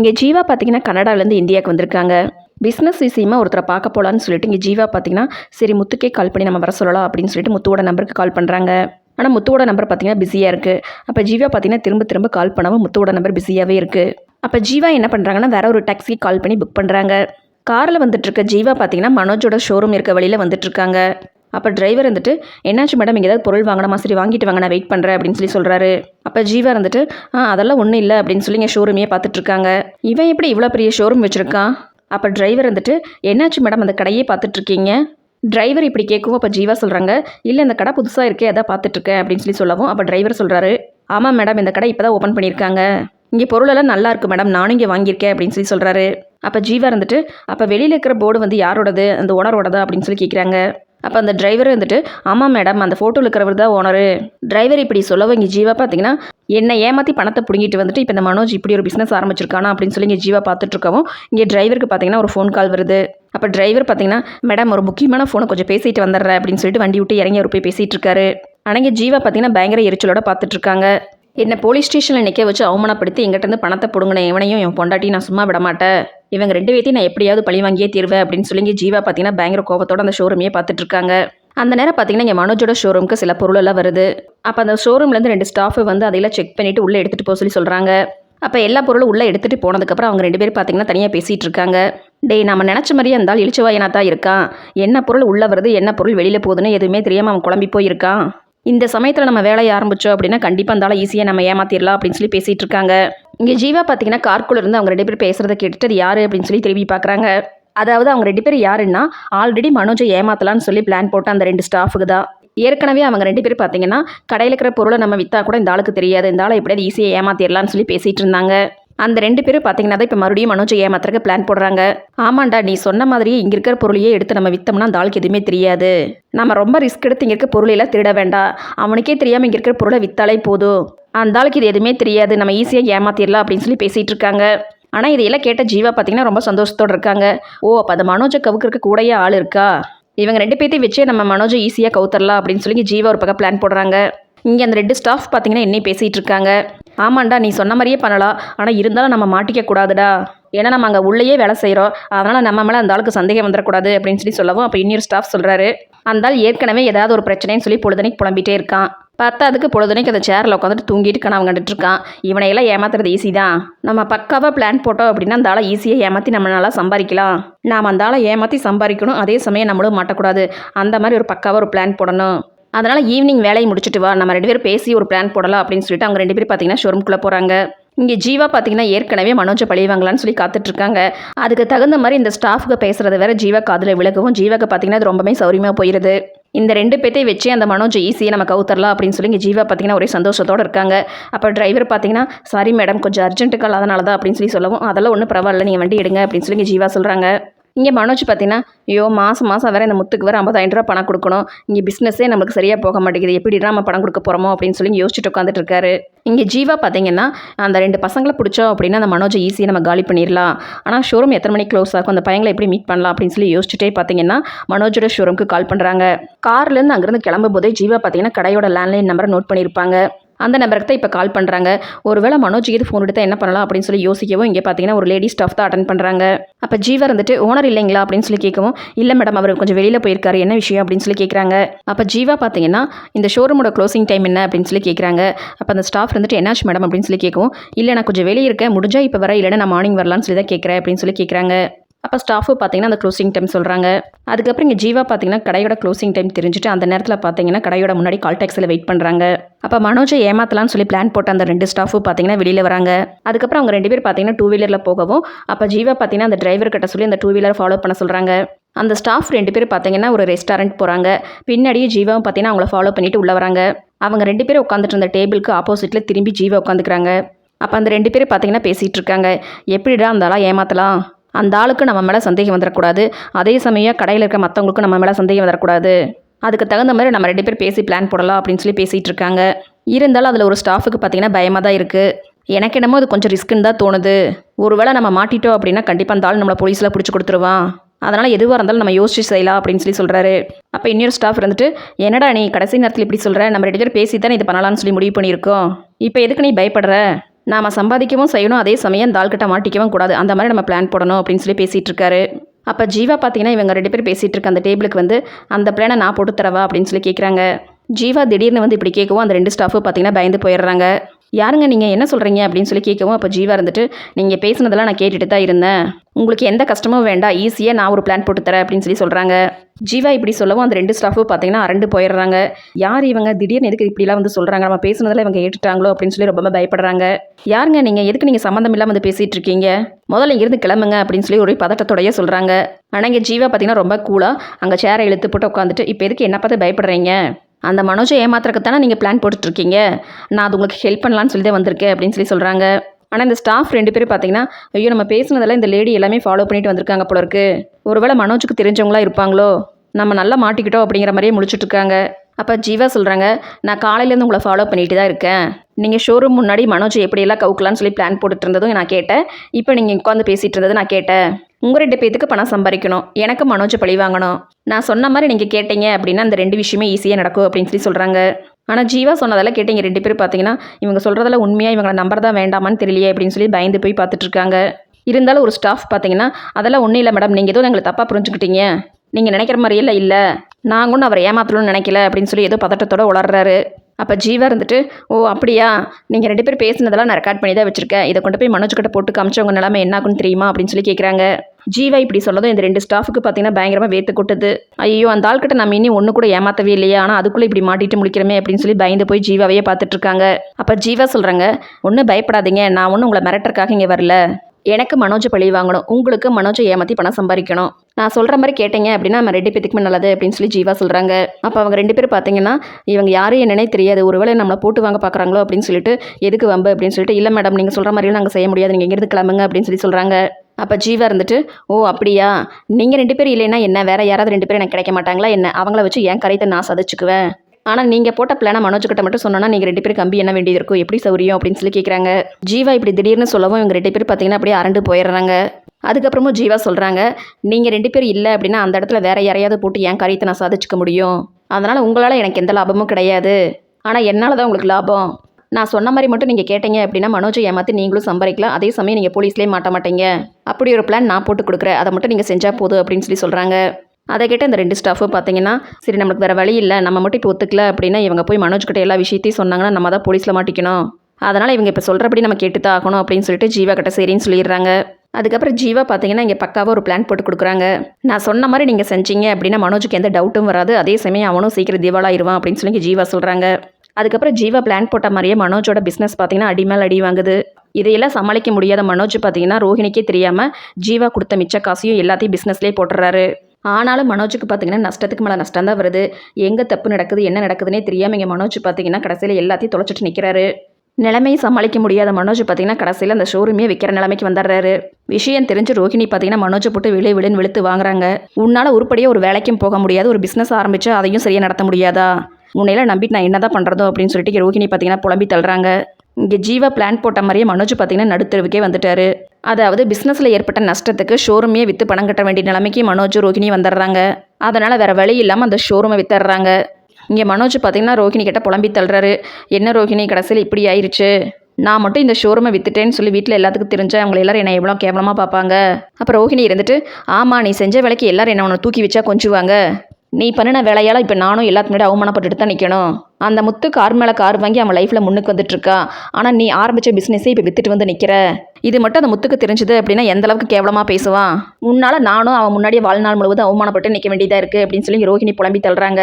இங்கே ஜீவா பார்த்தீங்கன்னா கனடாலேருந்து இந்தியாவுக்கு வந்திருக்காங்க. பிஸ்னஸ் விஷயமா ஒருத்தரை பார்க்க போகலான்னு சொல்லிட்டு இங்கே ஜீவா பார்த்தீங்கன்னா சரி முத்துக்கே கால் பண்ணி நம்ம வர சொல்லலாம் அப்படின்னு சொல்லிட்டு முத்துவோட நம்பருக்கு கால் பண்ணுறாங்க ஆனால் முத்துவோட நம்பர் பார்த்தீங்கன்னா பிஸியாக இருக்குது அப்போ ஜீவா பார்த்தீங்கன்னா திரும்ப திரும்ப கால் பண்ணாமல் முத்துவோட நம்பர் பிஸியாகவே இருக்குது அப்போ ஜீவா என்ன பண்ணுறாங்கன்னா வேற ஒரு டாக்ஸி கால் பண்ணி புக் பண்ணுறாங்க காரில் வந்துட்டுருக்க ஜீவா பார்த்தீங்கன்னா மனோஜோட ஷோரூம் இருக்க வழியில் வந்துட்டுருக்காங்க அப்போ டிரைவர் வந்துட்டு என்னாச்சு மேடம் இங்கே ஏதாவது பொருள் வாங்கணுமா சரி வாங்கிட்டு வாங்க நான் வெயிட் பண்ணுறேன் அப்படின்னு சொல்லி சொல்கிறாரு அப்போ ஜீவா வந்துட்டு ஆ அதெல்லாம் ஒன்றும் இல்லை அப்படின்னு சொல்லி இங்கே ஷோரூமே பார்த்துட்ருக்காங்க இவன் எப்படி இவ்வளோ பெரிய ஷோரூம் வச்சுருக்கான்? அப்போ டிரைவர் வந்துட்டு என்னாச்சு மேடம் அந்த கடையே பார்த்துட்ருக்கீங்க டிரைவர் இப்படி கேட்கவும் அப்போ ஜீவா சொல்கிறாங்க இல்லை இந்த கடை புதுசாக இருக்கே எதாவது பார்த்துட்ருக்கேன் அப்படின்னு சொல்லி சொல்லவும் அப்போ டிரைவர் சொல்கிறாரு ஆமாம் மேடம் இந்த கடை இப்போ தான் ஓப்பன் பண்ணியிருக்காங்க. இங்கே பொருளெல்லாம் நல்லா இருக்கு மேடம் நானும் இங்கே வாங்கியிருக்கேன் அப்படின்னு சொல்லி சொல்கிறாரு அப்போ ஜீவா இருந்துட்டு அப்போ வெளியில் இருக்கிற போர்டு வந்து யாரோடது? அந்த ஓனரோடதா அப்படின்னு சொல்லி கேட்குறாங்க அப்போ அந்த டிரைவர் வந்துட்டு ஆமாம் மேடம் அந்த ஃபோட்டோவில் இருக்கிறவர் தான் ஓனரு டிரைவர் இப்படி சொல்லவும் இங்கே ஜீவா பார்த்தீங்கன்னா என்னை ஏமாற்றி பணத்தை பிடுங்கிட்டு வந்துட்டு இப்போ இந்த மனோஜ் இப்படி ஒரு பிஸ்னஸ் ஆரம்பிச்சிருக்கானா? அப்படின்னு சொல்லி இங்கே ஜீவா பார்த்துட்டு இருக்கவும் இங்கே டிரைவருக்கு பார்த்தீங்கன்னா ஒரு ஃபோன் கால் வருது. அப்போ டிரைவர் பார்த்தீங்கன்னா மேடம் ஒரு முக்கியமான ஃபோனை கொஞ்சம் பேசிட்டு வந்துடுறேன் அப்படின்னு சொல்லிட்டு வண்டி விட்டு இறங்கி அவர் போய் பேசிகிட்டு இருக்காரு ஆனால் இங்கே ஜீவா பார்த்தீங்கன்னா பயங்கர எரிச்சலோட பார்த்துட்டு இருக்காங்க என்னை போலீஸ் ஸ்டேஷனில் நிற்க வச்சு அவமானப்படுத்தி எங்கிட்ட இருந்து பணத்தை பிடுங்கின இவனையும் என் பொண்டாட்டி நான் சும்மா விட மாட்டேன். இவங்க ரெண்டு பேர்த்தையும் நான் எப்படியாவது பழி வாங்கியே தீர்வேன் அப்படின்னு சொல்லி ஜீவா பார்த்தீங்கன்னா பயங்கர கோபத்தோட அந்த ஷோரூமையே பார்த்துட்டு இருக்காங்க. அந்த நேரம் பார்த்தீங்கன்னா இங்கே மனோஜோட ஷோரூமுக்கு சில பொருள் எல்லாம் வருது. அப்போ அந்த ஷோரூம்லேருந்து ரெண்டு ஸ்டாஃப் வந்து அதையெல்லாம் செக் பண்ணிவிட்டு உள்ளே எடுத்துகிட்டு போக சொல்லி சொல்கிறாங்க அப்போ எல்லா பொருளும் உள்ளே எடுத்துகிட்டு போனதுக்கப்புறம் அவங்க ரெண்டு பேரும் பார்த்தீங்கன்னா தனியாக பேசிகிட்டு இருக்காங்க. டேய் நம்ம நினச்ச மாதிரியே இருந்தால் இழிச்சுவாயனா தான் இருக்கான். என்ன பொருள் உள்ளே வருது என்ன பொருள் வெளியில் போகுதுன்னு எதுவுமே தெரியாமல் அவன் குழம்பி போயிருக்கான். இந்த சமயத்தில் நம்ம வேலையை ஆரம்பித்தோம் அப்படின்னா கண்டிப்பாக இருந்தாலும் ஈஸியாக நம்ம ஏமாத்திடலாம் அப்படின்னு சொல்லி பேசிகிட்டு இருக்காங்க. இங்கே ஜீவா பார்த்தீங்கன்னா கார்க்குள்ளே இருந்து அவங்க ரெண்டு பேர் பேசுகிறத கேட்டுட்டு அது யார் அப்படின்னு சொல்லி திரும்பி பார்க்குறாங்க அதாவது அவங்க ரெண்டு பேர் யாருன்னா ஆல்ரெடி மனோஜை ஏமாத்தலான்னு சொல்லி பிளான் போட்ட அந்த ரெண்டு ஸ்டாஃபுக்கு தான். ஏற்கனவே அவங்க ரெண்டு பேரும் பார்த்தீங்கன்னா கடையில் இருக்கிற பொருளை நம்ம விற்றா கூட இந்த ஆளுக்கு தெரியாது. இந்த ஆளை எப்படியாவது ஈஸியாக ஏமாத்திடலான்னு சொல்லி பேசிகிட்டு இருந்தாங்க. அந்த ரெண்டு பேரும் பார்த்தீங்கன்னா தான் இப்போ மறுபடியும் மனோஜை ஏமாத்துறக்கு பிளான் போடுறாங்க. ஆமாண்டா நீ சொன்ன மாதிரியே இங்கே இருக்கிற பொருளையே எடுத்து நம்ம விற்றோம்னா அந்த ஆளுக்கு எதுவுமே தெரியாது. நம்ம ரொம்ப ரிஸ்க் எடுத்து இங்கே இருக்க பொருளையெல்லாம் திருட வேண்டாம். அவனுக்கே தெரியாமல் இங்கே இருக்கிற பொருளை விற்றாலே போதும். அந்த ஆளுக்கு இது எதுவுமே தெரியாது. நம்ம ஈஸியாக ஏமாத்திடலாம் அப்படின்னு சொல்லி பேசிகிட்டு இருக்காங்க. ஆனால் இதையெல்லாம் கேட்ட ஜீவா பார்த்தீங்கன்னா ரொம்ப சந்தோஷத்தோடு இருக்காங்க. ஓ அப்போ அந்த மனோஜை கவுக்கிறக்கு கூடயே ஆள் இருக்கா? இவங்க ரெண்டு பேர்த்தையும் வச்சே நம்ம மனோஜை ஈஸியாக கவுத்தரலாம் அப்படின்னு சொல்லி ஜீவா ஒரு பக்கம் பிளான் போடுறாங்க. இங்கே அந்த ரெண்டு ஸ்டாஃப் பார்த்தீங்கன்னா என்ன பேசிகிட்டு இருக்காங்க. ஆமாண்டா நீ சொன்ன மாதிரியே பண்ணலாம் ஆனால் இருந்தாலும் நம்ம மாட்டிக்க கூடாதுடா. ஏன்னா நம்ம அங்கே உள்ளேயே வேலை செய்கிறோம் அதனால் நம்ம மேலே அந்த ஆளுக்கு சந்தேகம் வந்துடக்கூடாது அப்படின்னு சொல்லி சொல்லவும் அப்போ இன்னொரு ஸ்டாஃப் சொல்கிறாரு அந்த ஆள் ஏற்கனவே ஏதாவது ஒரு பிரச்சனைன்னு சொல்லி பொழுதுனைக்கு புலம்பிகிட்டே இருக்கான். பார்த்தா அதுக்கு பொழுதுனைக்கு அந்த சேரில் உட்காந்துட்டு தூங்கிட்டு கனவு கண்டுட்டு இருக்கான். இவனையெல்லாம் ஏமாத்துறது ஈஸி தான். நம்ம பக்காவாக பிளான் போட்டோம் அப்படின்னா அந்த ஆளை ஈஸியாக ஏமாற்றி நம்ம நல்லா சம்பாதிக்கலாம். நாம் அந்த ஆளை ஏமாற்றி சம்பாதிக்கணும். அதே சமயம் நம்மளும் மாட்டக்கூடாது. அந்த மாதிரி ஒரு பக்காவாக ஒரு பிளான் போடணும். அதனால் ஈவினிங் வேலையை முடிச்சுட்டு வா. நம்ம ரெண்டு பேரும் பேசி ஒரு பிளான் போடலாம் அப்படின்னு சொல்லிட்டு அவங்க ரெண்டு பேரும் பார்த்தீங்கன்னா ஷோரூம்குள்ளே போகிறாங்க இங்கே ஜீவா பார்த்தீங்கன்னா ஏற்கனவே மனோஜை பழிவாங்களான்னு சொல்லி காத்துட்ருக்காங்க. அதுக்கு தகுந்த மாதிரி இந்த ஸ்டாஃபுக்கு பேசுகிறத வேற ஜீவா காதில் விலகவும் ஜீவாக்கு பார்த்தீங்கன்னா அது ரொம்பவே சௌரியமாக போயிடுது இந்த ரெண்டு பேர்த்தையும் வச்சு அந்த மனோஜை ஈஸியாக நம்ம கவுத்தரலாம் அப்படின்னு சொல்லி இங்கே ஜீவா பார்த்தீங்கன்னா ஒரே சந்தோஷத்தோடு இருக்காங்க. அப்போ டிரைவர் பார்த்தீங்கன்னா சாரி மேடம் கொஞ்சம் அர்ஜென்ட்டு கால் அதனால தான் அப்படின்னு சொல்லி சொல்லவும் அதெல்லாம் ஒன்றும் பரவாயில்ல நீங்கள் வண்டி எடுங்க அப்படின்னு சொல்லி இங்கே ஜீவா சொல்கிறாங்க இங்கே மனோஜ் பார்த்தீங்கன்னா ஐயோ மாதம் மாதம் வேறு இந்த முத்துக்கு வேறு ஐம்பதாயிரம் ரூபா பணம் கொடுக்கணும். இங்கே பிஸ்னஸே நமக்கு சரியாக போக மாட்டேங்குது. எப்படி நம்ம பணம் கொடுக்க போகிறோமோ அப்படின்னு சொல்லி யோசிச்சுட்டு உட்காந்துட்டு இருக்காரு. இங்கே ஜீவா பார்த்தீங்கன்னா அந்த ரெண்டு பசங்களை பிடிச்சோம் அப்படின்னா அந்த மனோஜை ஈஸியாக நம்ம காலி பண்ணிடலாம். ஆனால் ஷோரூம் எத்தனை மணிக்கு க்ளோஸ் ஆகும்? அந்த பையங்களை எப்படி மீட் பண்ணலாம் அப்படின்னு சொல்லி யோசிச்சுட்டே பார்த்தீங்கன்னா மனோஜோட ஷோரூமுக்கு கால் பண்ணுறாங்க கார்லேருந்து அங்கேருந்து கிளம்பும் போதே ஜீவா பார்த்தீங்கன்னா கடையோட லேண்ட்லைன் நம்பரை நோட் பண்ணியிருப்பாங்க. அந்த நம்பருக்கு தான் இப்போ கால் பண்ணுறாங்க ஒருவேளை மனோஜ் இது ஃபோன் எடுத்தால் என்ன பண்ணலாம் அப்படின்னு சொல்லி யோசிக்கவும் இங்கே பார்த்தீங்கன்னா ஒரு லேடி ஸ்டாஃப் தான் அட்டன் பண்ணுறாங்க அப்போ ஜீவா வந்துட்டு ஓனர் இல்லைங்களா? அப்படின்னு சொல்லி கேட்கவும் இல்லை மேடம் அவர் கொஞ்சம் வெளியில் போயிருக்காரு. என்ன விஷயம்? அப்படின்னு சொல்லி கேட்குறாங்க. அப்போ ஜீவா பார்த்தீங்கன்னா இந்த ஷோரூமோட க்ளோசிங் டைம் என்ன? அப்படின்னு சொல்லி கேட்குறாங்க. அப்போ அந்த ஸ்டாஃப் வந்துட்டு என்னாச்சு மேடம் அப்படின்னு சொல்லி கேட்கவும் இல்லை நான் கொஞ்சம் வெளியே இருக்கேன். முடிஞ்சால் இப்போ வர இல்லைன்னா நான் மார்னிங் வரலான்னு சொல்லி தான் கேட்குறேன். அப்படின்னு சொல்லி கேட்குறாங்க. அப்போ ஸ்டாஃபு பார்த்தீங்கன்னா அந்த க்ளோசிங் டைம் சொல்கிறாங்க அதுக்கப்புறம் இங்கே ஜீவா பார்த்தீங்கன்னா கடையோட க்ளோசிங் டைம் தெரிஞ்சுட்டு அந்த நேரத்தில் பார்த்தீங்கன்னா கடையோட முன்னாடி கால் டாக்ஸில் வெயிட் பண்ணுறாங்க அப்போ மனோஜை ஏமாத்தலாம்னு சொல்லி பிளான் போட்ட அந்த ரெண்டு ஸ்டாஃபும் பார்த்தீங்கன்னா வெளியில் வராங்க. அதுக்கப்புறம் அவங்க ரெண்டு பேர் பார்த்தீங்கன்னா டூ வீலரில் போகவும் அப்போ ஜீவா பார்த்தீங்கன்னா அந்த டிரைவர் கிட்ட சொல்லி அந்த டூ வீலர் ஃபாலோ பண்ண சொல்கிறாங்க அந்த ஸ்டாஃப் ரெண்டு பேர் பார்த்தீங்கன்னா ஒரு ரெஸ்டாரண்ட் போகிறாங்க பின்னாடியே ஜீவாவும் பார்த்தீங்கன்னா அவங்கள ஃபாலோ பண்ணிட்டு உள்ளே வராங்க. அவங்க ரெண்டு பேரும் உட்காந்துட்டு இருந்த டேபிளுக்கு ஆப்போசிட்டில் திரும்பி ஜீவா உட்காந்துக்கிறாங்க அப்போ அந்த ரெண்டு பேரும் பார்த்தீங்கன்னா பேசிகிட்டு இருக்காங்க. எப்படிடா அந்த ஏமாற்றலாம் ஏமாத்தலாம். அந்த ஆளுக்கு நம்ம மேலே சந்தேகம் வந்துடக்கூடாது அதே சமயம் கடையில் இருக்க மற்றவங்களுக்கும் நம்ம மேலே சந்தேகம் வந்துடக்கூடாது அதுக்கு தகுந்த மாதிரி நம்ம ரெண்டு பேர் பேசி பிளான் போடலாம் அப்படின்னு சொல்லி பேசிகிட்டு இருக்காங்க. இருந்தாலும் அதில் ஒரு ஸ்டாஃபுக்கு பார்த்தீங்கன்னா பயமாக தான் இருக்குது எனக்கு என்னமோ அது கொஞ்சம் ரிஸ்க்குன்னு தான் தோணுது. ஒருவேளை நம்ம மாட்டிட்டோம் அப்படின்னா கண்டிப்பாக அந்த ஆள் நம்மளை போலீஸில் பிடிச்சி கொடுத்துருவான். அதனால் எதுவாக இருந்தாலும் நம்ம யோசிச்சு செய்யலாம் அப்படின்னு சொல்லி சொல்கிறாரு அப்போ இன்னொரு ஸ்டாஃப் இருந்துட்டு என்னடா நீ கடைசி நேரத்தில் இப்படி சொல்கிற நம்ம ரெண்டு பேரும் பேசி தானே இது பண்ணலாம்னு சொல்லி முடிவு பண்ணியிருக்கோம். இப்போ எதுக்கு நீ பயப்படுற? நாம் சம்பாதிக்கவும் செய்யணும் அதே சமயம் இந்த மாட்டிக்கவும் கூடாது. அந்த மாதிரி நம்ம பிளான் போடணும் அப்படின்னு சொல்லி பேசிகிட்டு இருக்காரு அப்போ ஜீவா பார்த்தீங்கன்னா இவங்க ரெண்டு பேர் பேசிகிட்டு இருக்க அந்த டேபிளுக்கு வந்து அந்த பிளானை நான் போட்டு தரவா? அப்படின்னு சொல்லி கேட்குறாங்க ஜீவா திடீர்னு வந்து இப்படி கேட்கவும் அந்த ரெண்டு ஸ்டாஃபு பார்த்தீங்கன்னா பயந்து போயிடுறாங்க. யாருங்க நீங்கள் என்ன சொல்கிறீங்க அப்படின்னு சொல்லி கேட்கவும் அப்போ ஜீவா இருந்துட்டு நீங்கள் பேசுனதெல்லாம் நான் கேட்டுட்டு தான் இருந்தேன். உங்களுக்கு எந்த கஷ்டமும் வேண்டாம். ஈஸியாக நான் ஒரு பிளான் போட்டு தரேன் அப்படின்னு சொல்லி சொல்கிறாங்க ஜீவா இப்படி சொல்லவும் அந்த ரெண்டு ஸ்டாஃபும் பார்த்தீங்கன்னா அரண்டு போயிடுறாங்க. யார் இவங்க? திடீர்னு எதுக்கு இப்படிலாம் வந்து சொல்கிறாங்க நம்ம பேசுனதில் இவங்க ஏற்றுட்டாங்களோ அப்படின்னு சொல்லி ரொம்ப பயப்படுறாங்க. யாருங்க நீங்கள் எதுக்கு நீங்கள் சம்மந்தம் இல்லாமல் வந்து பேசிகிட்டு இருக்கீங்க? முதல்ல இங்கிருந்து கிளம்புங்க அப்படின்னு சொல்லி ஒரு பதட்டத்தோடையே சொல்கிறாங்க ஆனால் இங்கே ஜீவா பார்த்தீங்கன்னா ரொம்ப கூலாக அங்கே சேரை இழுத்து போட்டு உட்காந்துட்டு இப்போ எதுக்கு என்ன பார்த்து பயப்படுறீங்க? அந்த மனோஜை ஏமாத்துறதுக்கு தானே நீங்கள் பிளான் போட்டுட்ருக்கீங்க? நான் அது உங்களுக்கு ஹெல்ப் பண்ணலான்னு சொல்லி தான் வந்திருக்கேன் அப்படின்னு சொல்லி சொல்கிறாங்க ஆனால் இந்த ஸ்டாஃப் ரெண்டு பேரும் பார்த்தீங்கன்னா ஐயோ நம்ம பேசுனதெல்லாம் இந்த லேடி எல்லாமே ஃபாலோ பண்ணிட்டு வந்திருக்காங்க போல இருக்கு. ஒருவேளை மனோஜுக்கு தெரிஞ்சவங்களா இருப்பாங்களோ? நம்ம நல்லா மாட்டிக்கிட்டோம் அப்படிங்கிற மாதிரியே முடிச்சுட்ருக்காங்க அப்போ ஜீவா சொல்கிறாங்க நான் காலையிலேருந்து உங்களை ஃபாலோ பண்ணிட்டு தான் இருக்கேன். நீங்கள் ஷோரூம் முன்னாடி மனோஜ் எப்படியெல்லாம் கவுக்கலான்னு சொல்லி பிளான் போட்டுட்டு இருந்ததும் நான் கேட்டேன். இப்போ நீங்கள் உட்காந்து பேசிகிட்டு இருந்தது நான் கேட்டேன். உங்கள் ரெண்டு பேத்துக்கு பணம் சம்பாதிக்கணும் எனக்கு மனோஜ் பழி வாங்கணும். நான் சொன்ன மாதிரி நீங்கள் கேட்டீங்க அப்படின்னா அந்த ரெண்டு விஷயமே ஈஸியாக நடக்கும் அப்படின்னு சொல்லி சொல்கிறாங்க ஆனால் ஜீவா சொன்னதெல்லாம் கேட்டீங்க ரெண்டு பேரும் பார்த்தீங்கன்னா இவங்க சொல்கிறதெல்லாம் உண்மையாக இவங்களை நம்பர் தான் வேண்டாமான்னு தெரியலையே அப்படின்னு சொல்லி பயந்து போய் பார்த்துட்டு இருக்காங்க. இருந்தாலும் ஒரு ஸ்டாஃப் பார்த்தீங்கன்னா அதெல்லாம் ஒன்றும் இல்லை மேடம் நீங்கள் ஏதோ எங்களை தப்பாக புரிஞ்சுக்கிட்டீங்க. நீங்கள் நினைக்கிற மாதிரியெல்லாம் இல்லை. நாங்கள் ஒன்றும் அவரை ஏமாத்தணும்னு நினைக்கல அப்படின்னு சொல்லி ஏதோ பதட்டத்தோடு உளர்றாரு. அப்போ ஜீவா இருந்துட்டு ஓ அப்படியா? நீங்கள் ரெண்டு பேர் பேசினதெல்லாம் நான் ரெக்கார்ட் பண்ணி தான் வச்சுருக்கேன். இதை கொண்டு போய் மனோஜ் கிட்ட போட்டு காமிச்சவங்க நிலமை என்ன ஆகும்னு தெரியுமா? அப்படின்னு சொல்லி கேட்குறாங்க ஜீவா இப்படி சொல்லதும் இந்த ரெண்டு ஸ்டாஃபுக்கு பார்த்தீங்கன்னா பயங்கரமாக வேத்து கொட்டுது. ஐயோ அந்த ஆள்கிட்ட நம்ம இனி ஒன்று கூட ஏமாத்தவே இல்லையா. ஆனால் அதுக்குள்ளே இப்படி மாட்டிட்டு முடிக்கிறமே அப்படின்னு சொல்லி பயந்து போய் ஜீவாவையே பார்த்துட்டு இருக்காங்க. அப்போ ஜீவா சொல்கிறாங்க ஒன்றும் பயப்படாதீங்க. நான் ஒன்றும் உங்களை மிரட்டுறக்காக இங்கே வரல. எனக்கு மனோஜ் பழி வாங்கணும். உங்களுக்கு மனோஜை ஏமாற்றி பணம் சம்பாதிக்கணும் நான் சொல்கிற மாதிரி கேட்டீங்க அப்படின்னா நம்ம ரெண்டு பேத்துக்குமே நல்லது அப்படின்னு சொல்லி ஜீவா சொல்கிறாங்க அப்போ அவங்க ரெண்டு பேரும் பார்த்தீங்கன்னா இவங்க யாரும் என்னன்னே தெரியாது. ஒருவேளை நம்மளை போட்டு வாங்க பார்க்குறாங்களோ? அப்படின்னு சொல்லிட்டு எதுக்கு வம்பு? அப்படின்னு சொல்லிட்டு இல்லை மேடம் நீங்கள் சொல்கிற மாதிரியும் நாங்கள் செய்ய முடியாது. நீங்கள் இங்கேருந்து கிளம்புங்க அப்படின்னு சொல்லி சொல்கிறாங்க அப்போ ஜீவா இருந்துட்டு ஓ அப்படியா? நீங்கள் ரெண்டு பேரும் இல்லைன்னா என்ன? வேற யாராவது ரெண்டு பேரும் எனக்கு கிடைக்க மாட்டாங்களா? என்ன? அவங்கள வச்சு என் கரையத்தை நான் சதைச்சுக்குவேன். ஆனால் நீங்கள் போட்ட பிளானை மனோஜ் கிட்ட மட்டும் சொன்னோன்னா நீங்கள் ரெண்டு பேரும் கம்பி என்ன வேண்டியது இருக்கும்? எப்படி சௌரியம்? அப்படின்னு சொல்லி கேட்குறாங்க ஜீவா இப்படி திடீர்னு சொல்லவும் இவங்க ரெண்டு பேர் பார்த்தீங்கன்னா அப்படியே அரண்டு போயிடுறாங்க. அதுக்கப்புறமும் ஜீவா சொல்கிறாங்க நீங்கள் ரெண்டு பேரும் இல்லை அப்படின்னா அந்த இடத்துல வேற யாரையாவது போட்டு என் காரியத்தை நான் சாதிச்சுக்க முடியும். அதனால் உங்களால் எனக்கு எந்த லாபமும் கிடையாது. ஆனால் என்னால் தான் உங்களுக்கு லாபம்? நான் சொன்ன மாதிரி மட்டும் நீங்கள் கேட்டீங்க அப்படின்னா மனோஜை ஏமாற்றி நீங்களும் சம்பாதிக்கலாம். அதே சமயம் நீங்கள் போலீஸ்லேயே மாட்ட மாட்டீங்க. அப்படி ஒரு பிளான் நான் போட்டு கொடுக்குறேன். அதை மட்டும் நீங்கள் செஞ்சால் போதும் அப்படின்னு சொல்லி சொல்கிறாங்க அதை கேட்ட இந்த ரெண்டு ஸ்டாஃபும் பார்த்தீங்கன்னா சரி நம்மளுக்கு வேறு வழி இல்லை. நம்ம மட்டும் இப்போ ஒத்துக்கல அப்படின்னா இவங்க போய் மனோஜ் கிட்ட எல்லா விஷயத்தையும் சொன்னாங்கன்னா நம்ம தான் போலீஸில் மாட்டிக்கணும். அதனால் இவங்க இப்போ சொல்கிறபடி நம்ம கேட்டு தான் ஆகணும் அப்படின்னு சொல்லிட்டு ஜீவா கிட்ட சரின்னு சொல்லிடுறாங்க. அதுக்கப்புறம் ஜீவா பார்த்தீங்கன்னா இங்கே பக்காவாக ஒரு பிளான் போட்டு கொடுக்குறாங்க. நான் சொன்ன மாதிரி நீங்கள் செஞ்சீங்க அப்படின்னா மனோஜுக்கு எந்த டவுட்டும் வராது. அதே சமயம் அவனும் சீக்கிரம் திவாலாயிருவான் அப்படின்னு சொல்லி ஜீவா சொல்கிறாங்க அதுக்கப்புறம் ஜீவா பிளான் போட்ட மாதிரியே மனோஜோட பிஸ்னஸ் பார்த்தீங்கன்னா அடிமேல் அடி வாங்குது. இதையெல்லாம் சமாளிக்க முடியாத மனோஜ் பார்த்தீங்கன்னா ரோஹிணிக்கே தெரியாமல் ஜீவா கொடுத்த மிச்ச காசையும் எல்லாத்தையும் பிஸ்னஸ்லேயே போட்டுறாரு. ஆனாலும் மனோஜுக்கு பார்த்தீங்கன்னா நஷ்டத்துக்கு மேலே நஷ்டம் தான் வருது. எங்கே தப்பு நடக்குது என்ன நடக்குதுன்னே தெரியாமல் இங்கே மனோஜ் பார்த்தீங்கன்னா கடைசியில் எல்லாத்தையும் தொலைச்சிட்டு நிற்கிறாரு நிலைமையை சமாளிக்க முடியாத மனோஜ் பார்த்தீங்கன்னா கடைசியில் அந்த ஷோரூமே விற்கிற நிலைமைக்கு வந்துடுறாரு. விஷயம் தெரிஞ்சு ரோஹிணி பார்த்தீங்கன்னா மனோஜை போட்டு விலை விழுன்னு வெளுத்து வாங்குறாங்க. உன்னால் உருப்படியாக ஒரு வேலைக்கும் போக முடியாது ஒரு பிஸ்னஸ் ஆரம்பித்து அதையும் சரியாக நடத்த முடியாதா? உன்னையெல்லாம் நம்பிட்டு நான் என்னதான் பண்ணுறதோ அப்படின்னு சொல்லிட்டு ரோஹிணி பார்த்தீங்கன்னா புலம்பி தள்ளுறாங்க. இங்கே ஜீவா பிளான் போட்ட மாதிரியே மனோஜ் பார்த்தீங்கன்னா நடுத்தருவுக்கே வந்துட்டாரு. அதாவது பிஸ்னஸில் ஏற்பட்ட நஷ்டத்துக்கு ஷோரூமே விற்று பணம் கட்ட வேண்டிய நிலைமைக்கு மனோஜ் ரோஹிணி வந்துடுறாங்க. அதனால் வேறு வழி இல்லாமல் அந்த ஷோரூமை வித்துடுறாங்க. இங்கே மனோஜ் பார்த்தீங்கன்னா ரோஹிணி கிட்ட புலம்பி தள்ளுறாரு. என்ன ரோஹிணி கடைசியில் இப்படி ஆயிடுச்சு நான் மட்டும் இந்த ஷோரூமை வித்துட்டேன்னு சொல்லி வீட்டில் எல்லாத்துக்கும் தெரிஞ்ச அவங்க எல்லாரும் என்னை எவ்வளோ கேவலமாக பார்ப்பாங்க. அப்புறம் ரோஹிணி இருந்துட்டு ஆமாம் நீ செஞ்ச வேலைக்கு எல்லோரும் என்ன உன்னை தூக்கி வச்சா கொஞ்சுவாங்க. நீ பண்ணின வேலையால் இப்போ நானும் எல்லாத்துக்கு முன்னாடி அவமானப்பட்டுட்டு தான் நிற்கணும் அந்த முத்து கார் மேலே கார் வாங்கி அவன் லைஃப்பில் முன்னுக்கு வந்துட்டுருக்கா. ஆனால் நீ ஆரம்பித்த பிஸ்னஸே இப்போ வித்துட்டு வந்து நிற்கிற இது மட்டும் அந்த முத்துக்கு தெரிஞ்சுது அப்படின்னா எந்த அளவுக்கு கேவலமாக பேசுவான்? உன்னால் நானும் அவன் முன்னாடியே வாழ்நாள் முழுவதும் அவமானப்பட்டு நிற்க வேண்டியதாக இருக்குது அப்படின்னு சொல்லி ரோஹிணி புலம்பி தள்ளுறாங்க.